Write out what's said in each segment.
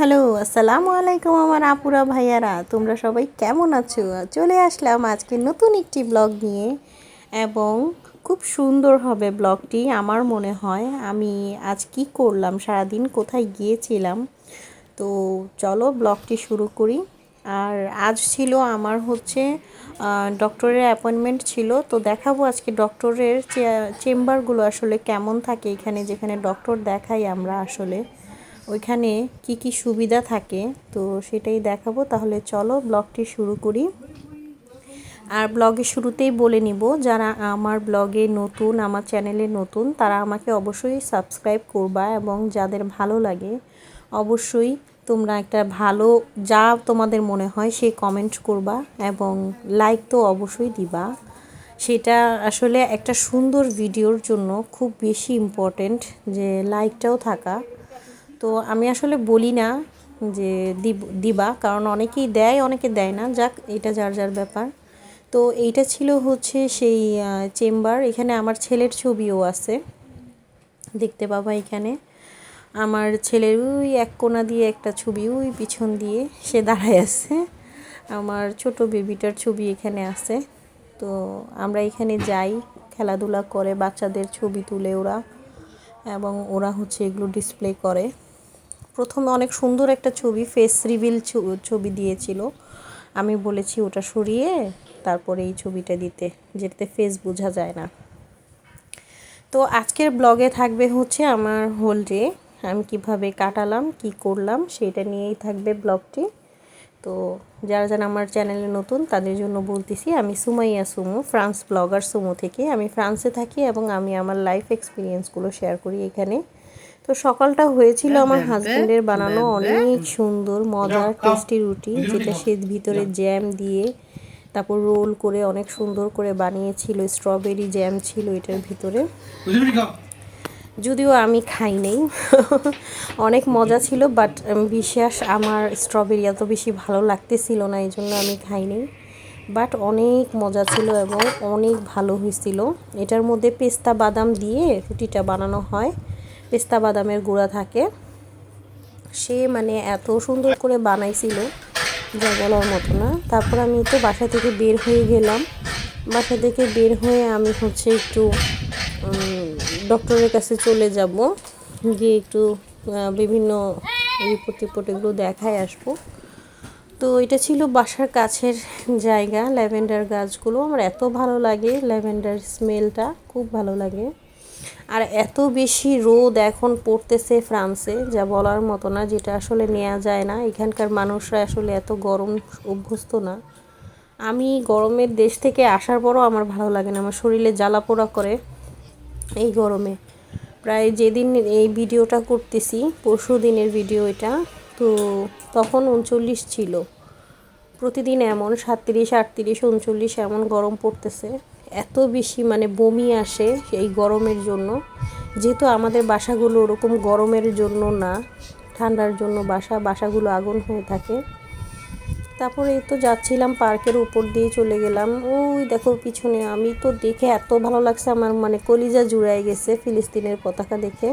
Hello, আসসালামু আলাইকুম আমার আপুরা, ভাইয়ারা। তোমরা সবাই কেমন আছো? চলে আসলাম আজকে নতুন একটি ব্লগ নিয়ে এবং খুব সুন্দর হবে ব্লগটি আমার মনে হয়। আমি আজ কি করলাম, সারাদিন কোথায় গিয়েছিলাম? তো চলো ব্লগটি শুরু করি। আর আজ ছিল আমার হচ্ছে ডক্টরের অ্যাপয়েন্টমেন্ট ছিল। তো দেখাবো আজকে ডক্টরের চেম্বারগুলো আসলে কেমন থাকে এখানে, যেখানে ডক্টর দেখাই আমরা আসলে। ওইখানে কি কি সুবিধা থাকে, তো সেটাই দেখাবো। তাহলে চলো ব্লগটি শুরু করি। আর ব্লগে শুরুতেই বলে নিব, যারা আমার ব্লগে নতুন, আমার চ্যানেলে নতুন, তারা আমাকে অবশ্যই সাবস্ক্রাইব করবা এবং যাদের ভালো লাগে অবশ্যই তোমরা একটা ভালো যা তোমাদের মনে হয় সেই কমেন্ট করবা এবং লাইক তো অবশ্যই দিবা। সেটা আসলে একটা সুন্দর ভিডিওর জন্য খুব বেশি ইম্পর্টেন্ট যে লাইকটাও থাকা। তো আমি আসলে বলি না যে দিব, দিবা, কারণ অনেকেই দেয়, অনেকে দেয় না। যাক, এটা যার যার ব্যাপার। তো এইটা ছিল হচ্ছে সেই চেম্বার। এখানে আমার ছেলের ছবিও আছে। দেখতে পাবা এখানে। আমার ছেলের ওই এক কোনা দিয়ে একটা ছবি, ওই পিছন দিয়ে সে দাঁড়ায় আছে। আমার ছোট বেবিটার ছবি এখানে আছে। তো আমরা এখানে যাই, খেলাধুলা করে, বাচ্চাদের ছবি তুলে ওরা। এবং ওরা হচ্ছে এগুলো ডিসপ্লে করে। প্রথমে অনেক সুন্দর একটা ছবি ফেস রিভিল ছবি দিয়েছিল। আমি বলেছি, ওটা সরিয়ে তারপরে এই ছবিটা দিতে, যেটাতে ফেস বোঝা যায় না। তো আজকের ব্লগে থাকবে হচ্ছে আমার হোল ডে আমি কীভাবে কাটালাম, কি করলাম, সেটা নিয়েই থাকবে ব্লগটি তো যারা যারা আমার চ্যানেলে নতুন, তাদের জন্য বলতেছি, আমি সুমাইয়া সুমু ফ্রান্স ব্লগার সুমু থেকে। আমি ফ্রান্সে থাকি এবং আমি আমার লাইফ এক্সপিরিয়েন্সগুলো শেয়ার করি এখানে। তো সকালটা হয়েছিল আমার হাজব্যান্ডের বানানো অনেক সুন্দর মজার টেস্টি রুটি যেটা সে ভিতরে জ্যাম দিয়ে তারপর রোল করে অনেক সুন্দর করে বানিয়েছিল স্ট্রবেরি জ্যাম ছিল এটার ভিতরে। যদিও আমি খাই নেই। অনেক মজা ছিল বাট বিশ্বাস আমার স্ট্রবেরি এত বেশি ভালো লাগতেছিল না এই জন্য আমি খাই নেই। বাট অনেক মজা ছিল এবং অনেক ভালো হয়েছিল। এটার মধ্যে পেস্তা বাদাম দিয়ে রুটিটা বানানো হয়। পেস্তা বাদামের গুঁড়া থাকে। সে মানে এত সুন্দর করে বানাইছিল যা বলার মতো না। তারপর আমি তো বাসা থেকে বের হয়ে গেলাম। বাসা থেকে বের হয়ে আমি হচ্ছে একটু ডক্টরের কাছে চলে যাব। গিয়ে একটু বিভিন্ন রিপোর্ট টিপোর্ট এগুলো দেখায় আসব। তো এটা ছিল বাসার কাছের জায়গা, ল্যাভেন্ডার গাছগুলো। আমার এত ভালো লাগে ল্যাভেন্ডার স্মেলটা, খুব ভালো লাগে। আর এত বেশি রোদ এখন পড়তেছে ফ্রান্সে, যা বলার মতো না, যেটা আসলে নেওয়া যায় না। এখানকার মানুষরা আসলে এত গরম অভ্যস্ত না। আমি গরমের দেশ থেকে আসার পরও আমার ভালো লাগে না, আমার শরীরে জ্বালা পোড়া করে এই গরমে। প্রায় যেদিন এই ভিডিওটা করতেছি, পরশু দিনের ভিডিও এটা, তো তখন উনচল্লিশ ছিল। প্রতিদিন এমন সাতত্রিশ, আটত্রিশ, উনচল্লিশ এমন গরম পড়তেছে। এত বেশি মানে বমি আসে এই গরমের জন্য। যেহেতু আমাদের বাসাগুলো ওরকম গরমের জন্য না, ঠান্ডার জন্য বাসা, বাসাগুলো আগুন হয়ে থাকে। তারপরে তো যাচ্ছিলাম পার্কের উপর দিয়ে চলে গেলাম। ওই দেখো পিছনে আমি তো দেখে এত ভালো লাগছে আমার মানে কলিজা জুড়াই গেছে ফিলিস্তিনের পতাকা দেখে।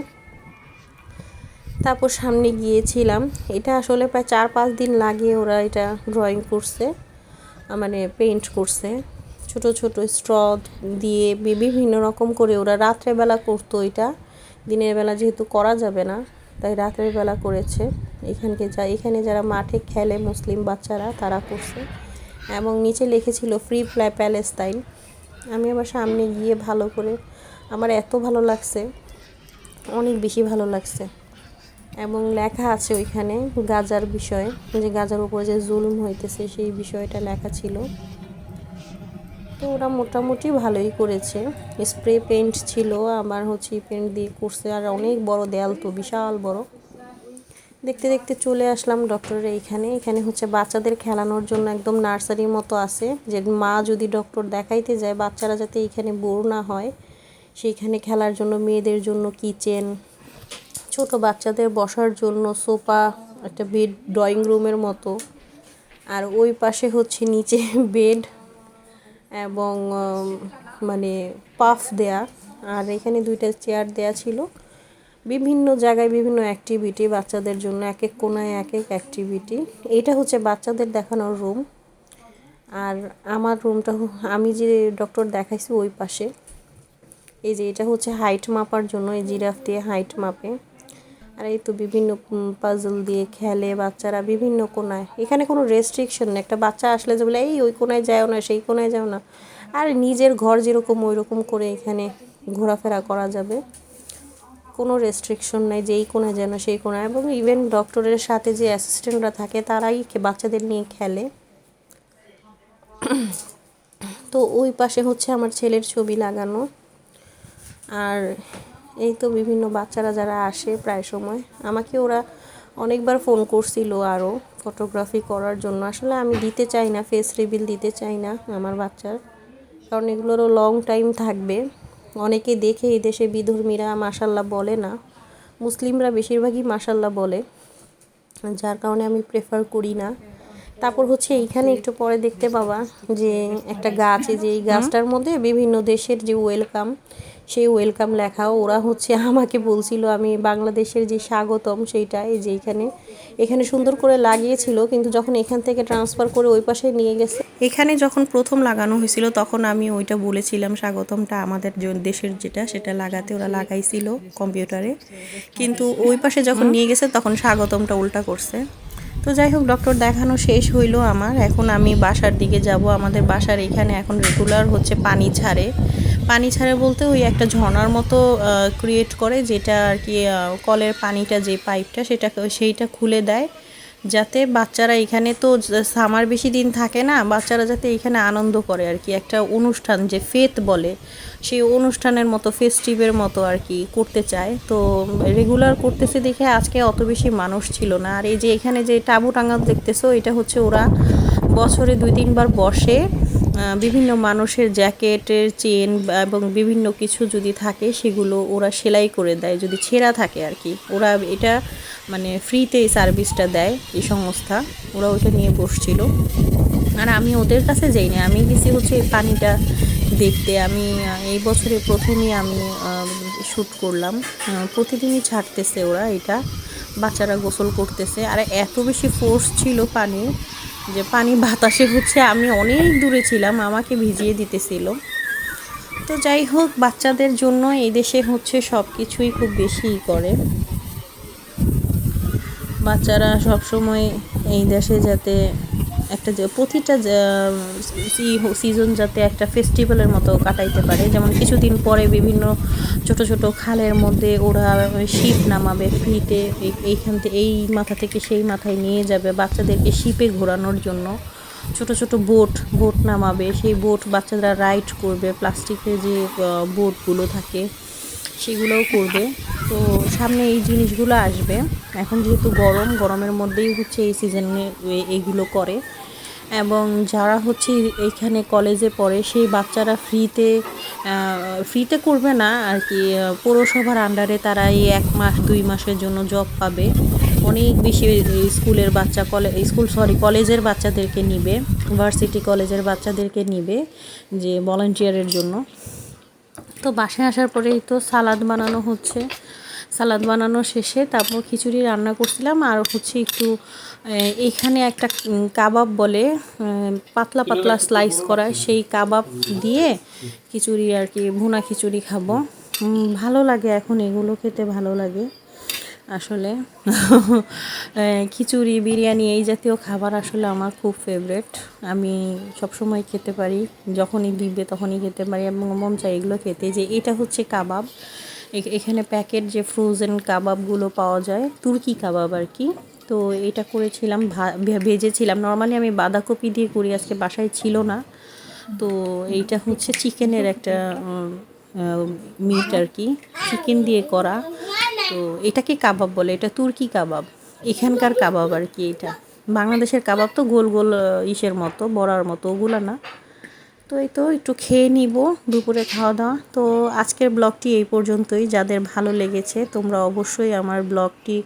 তারপর সামনে গিয়েছিলাম। এটা আসলে প্রায় চার পাঁচ দিন লাগে ওরা এটা ড্রয়িং করছে মানে পেইন্ট করছে। ছোট ছোট স্ট্র দিয়ে বিভিন্ন রকম করে ওরা রাত্রেবেলা করতো এটা। দিনের বেলা যেহেতু করা যাবে না, তাই রাতের বেলা করেছে। এখানকে যা এখানে যারা মাঠে খেলে মুসলিম বাচ্চারা, তারা করছে। এবং নিচে লিখেছিল ফ্রি প্লাই প্যালেস্তাইন আমি আবার সামনে গিয়ে ভালো করে আমার এত ভালো লাগছে, অনেক বেশি ভালো লাগছে। এবং লেখা আছে ওইখানে গাজার বিষয়ে, যে গাজার উপরে যে জুলুম হইতেছে সেই বিষয়টা লেখা ছিল। তো ওরা মোটামুটি ভালোই করেছে। স্প্রে পেন্ট ছিল আমার হচ্ছে পেন্ট দিয়ে করছে। আর অনেক বড় দেয়াল তো, বিশাল বড়। দেখতে দেখতে চলে আসলাম ডক্টরের এইখানে। এখানে হচ্ছে বাচ্চাদের খেলানোর জন্য একদম নার্সারির মতো আছে। যে মা যদি ডক্টর দেখাইতে যায়, বাচ্চারা যাতে এইখানে বোর না হয়, সেইখানে খেলার জন্য মেয়েদের জন্য কিচেন, ছোট বাচ্চাদের বসার জন্য সোফা, একটা বেড, ড্রয়িং রুমের মতো। আর ওই পাশে হচ্ছে নিচে বেড এবং মানে পাফ দেয়া। আর এখানে দুইটা চেয়ার দেয়া ছিল। বিভিন্ন জায়গায় বিভিন্ন অ্যাক্টিভিটি বাচ্চাদের জন্য এক এক কোনায় এক এক অ্যাক্টিভিটি এটা হচ্ছে বাচ্চাদের দেখানোর রুম আর আমার রুমটা আমি যে ডক্টর দেখাইছি ওই পাশে। এই যে এটা হচ্ছে হাইট মাপার জন্য, এই জিরাফ দিয়ে হাইট মাপে। আর এই তো বিভিন্ন পাজল দিয়ে খেলে বাচ্চারা বিভিন্ন কোনায়। এখানে কোনো রেস্ট্রিকশন নেই। একটা বাচ্চা আসলে যে বলে, এই, ওই কোনায় যাও না, সেই কোনায় যাও না। আর নিজের ঘর যেরকম ওই রকম করে এখানে ঘোরাফেরা করা যাবে। কোনো রেস্ট্রিকশন নাই যেই কোনায় যেন সেই কোনায়। এবং ইভেন ডক্টরের সাথে যে অ্যাসিস্ট্যান্টরা থাকে, তারাই বাচ্চাদের নিয়ে খেলে। তো ওই পাশে হচ্ছে আমার ছেলের ছবি লাগানো। আর এই তো বিভিন্ন বাচ্চারা যারা আসে প্রায় সময়। আমাকে ওরা অনেকবার ফোন করছিল আরও ফটোগ্রাফি করার জন্য। আসলে আমি দিতে চাই না ফেস রিভিল দিতে চাই না আমার বাচ্চার। কারণ এগুলোরও লং টাইম থাকবে। অনেকে দেখে এই দেশে বিধর্মীরা মাসাল্লাহ বলে না। মুসলিমরা বেশিরভাগই মাসাল্লাহ বলে। যার কারণে আমি প্রেফার করি না। তারপর হচ্ছে এইখানে একটু পরে দেখতে পাবা যে একটা গাছ যে এই গাছটার মধ্যে বিভিন্ন দেশের যে ওয়েলকাম সেই ওয়েলকাম লেখা, ওরা হচ্ছে আমাকে বলছিল আমি বাংলাদেশের যে স্বাগতম সেইটা, এই যে এখানে। এখানে সুন্দর করে লাগিয়েছিল, কিন্তু যখন এখান থেকে ট্রান্সফার করে ওই পাশে নিয়ে গেছে, এখানে যখন প্রথম লাগানো হয়েছিল, তখন আমি ওইটা বলেছিলাম, স্বাগতমটা আমাদের দেশের যেটা, সেটা লাগাতে ওরা লাগাইছিল কম্পিউটারে। কিন্তু ওই পাশে যখন নিয়ে গেছে, তখন স্বাগতমটা উল্টা করছে। তো যাই হোক ডক্টর দেখানো শেষ হইল আমার। এখন আমি বাসার দিকে যাব। আমাদের বাসার এখানে এখন রেগুলার হচ্ছে পানি ছাড়ে। পানি ছাড়ে বলতে ওই একটা ঝর্নার মতো ক্রিয়েট করে যেটা আর কি কলের পানিটা যে পাইপটা সেটা সেইটা খুলে দেয় যাতে বাচ্চারা এখানে তো সামার বেশি দিন থাকে না, বাচ্চারা যাতে এখানে আনন্দ করে আর কি। একটা অনুষ্ঠান যে ফেত বলে, সেই অনুষ্ঠানের মতো ফেস্টিভের মতো আর কি করতে চায়। তো রেগুলার করতেছে দেখে আজকে অত বেশি মানুষ ছিল না। আর এই যে এখানে যে টাবু টাঙ্গা দেখতেছো, এটা হচ্ছে ওরা বছরে দুই তিনবার বসে। বিভিন্ন মানুষের জ্যাকেটের চেন এবং বিভিন্ন কিছু যদি থাকে, সেগুলো ওরা সেলাই করে দেয়, যদি ছেঁড়া থাকে আর কি। ওরা এটা মানে ফ্রিতে এই সার্ভিসটা দেয় এই সংস্থা। ওরা ওইটা নিয়ে বসছিল। আর আমি ওদের কাছে যাইনি। আমি গেছি হচ্ছে এই পানিটা দেখতে। আমি এই বছরে প্রথমেই আমি শ্যুট করলাম। প্রতিদিনই ছাড়তেছে ওরা এটা। বাচ্চারা গোসল করতেছে। আর এত বেশি ফোর্স ছিল পানির। যে পানি বাতাসে হচ্ছে, আমি অনেক দূরে ছিলাম, আমাকে ভিজিয়ে দিতেছিল। তো যাই হোক, বাচ্চাদের জন্য এই দেশে হচ্ছে সব কিছুই খুব বেশিই করে। বাচ্চারা সবসময় এই দেশে যাতে একটা যে প্রতিটা সিজন যাতে একটা ফেস্টিভ্যালের মতো কাটাইতে পারে। যেমন কিছুদিন পরে বিভিন্ন ছোট ছোট খালের মধ্যে ওরা শিপ নামাবে, ফ্রিতে এইখান থেকে এই মাথা থেকে সেই মাথায় নিয়ে যাবে বাচ্চাদেরকে শিপে ঘোরানোর জন্য। ছোট ছোট বোট বোট নামাবে, সেই বোট বাচ্চারা রাইড করবে, প্লাস্টিকের যে বোটগুলো থাকে, সেগুলোও করবে। তো সামনে এই জিনিসগুলো আসবে। এখন যেহেতু গরম, গরমের মধ্যেই হচ্ছে এই সিজনে এইগুলো করে। এবং যারা হচ্ছে এইখানে কলেজে পড়ে, সেই বাচ্চারা ফ্রিতে ফ্রিতে করবে না আর কি। পৌরসভার আন্ডারে তারা এই এক মাস, দুই মাসের জন্য জব পাবে। অনেক বেশি স্কুলের বাচ্চা কলেজ স্কুল সরি কলেজের বাচ্চাদেরকে নিবে ভার্সিটি কলেজের বাচ্চাদেরকে নিবে যে ভলেন্টিয়ারের জন্য। তো বাসায় আসার পরেই তো সালাদ বানানো হচ্ছে। সালাদ বানানো শেষে তারপর খিচুড়ি রান্না করছিলাম আর হচ্ছে একটু এখানে একটা কাবাব বলে পাতলা পাতলা স্লাইস করা, সেই কাবাব দিয়ে খিচুড়ি আর কি, ভুনা খিচুড়ি খাব। ভালো লাগে এখন এগুলো খেতে, ভালো লাগে আসলে। খিচুড়ি, বিরিয়ানি এই জাতীয় খাবার আসলে আমার খুব ফেভারেট আমি সবসময় খেতে পারি, যখনই দিবে তখনই খেতে পারি এবং মন চাই এগুলো খেতে, যে এটা হচ্ছে কাবাব। এখানে প্যাকেট যে ফ্রোজেন কাবাবগুলো পাওয়া যায় তুর্কি কাবাব আর কি। তো এটা করেছিলাম ভেজেছিলাম। নর্মালি আমি বাঁধাকপি দিয়ে করি, আজকে বাসায় ছিল না। তো এইটা হচ্ছে চিকেনের একটা মিট আর কি। চিকেন দিয়ে করা। তো এটাকে কাবাব বলে, এটা তুর্কি কাবাব এখানকার কাবাব আর কি এটা। বাংলাদেশের কাবাব তো গোল গোল ইসের মতো, বড়ার মতো, ওগুলো না। তো এই তো একটু খেয়ে নিব দুপুরে খাওয়া দাওয়া। তো আজকের ব্লগটি এই পর্যন্তই। যাদের ভালো লেগেছে, তোমরা অবশ্যই আমার ব্লগটি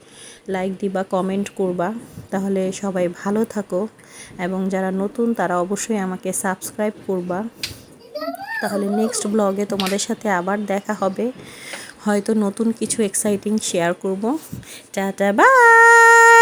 লাইক দিবা, কমেন্ট করবা। তাহলে সবাই ভালো থাকো এবং যারা নতুন, তারা অবশ্যই আমাকে সাবস্ক্রাইব করবা। তাহলে নেক্সট ব্লগে তোমাদের সাথে আবার দেখা হবে। হয়তো নতুন কিছু এক্সাইটিং শেয়ার করব। Tata bye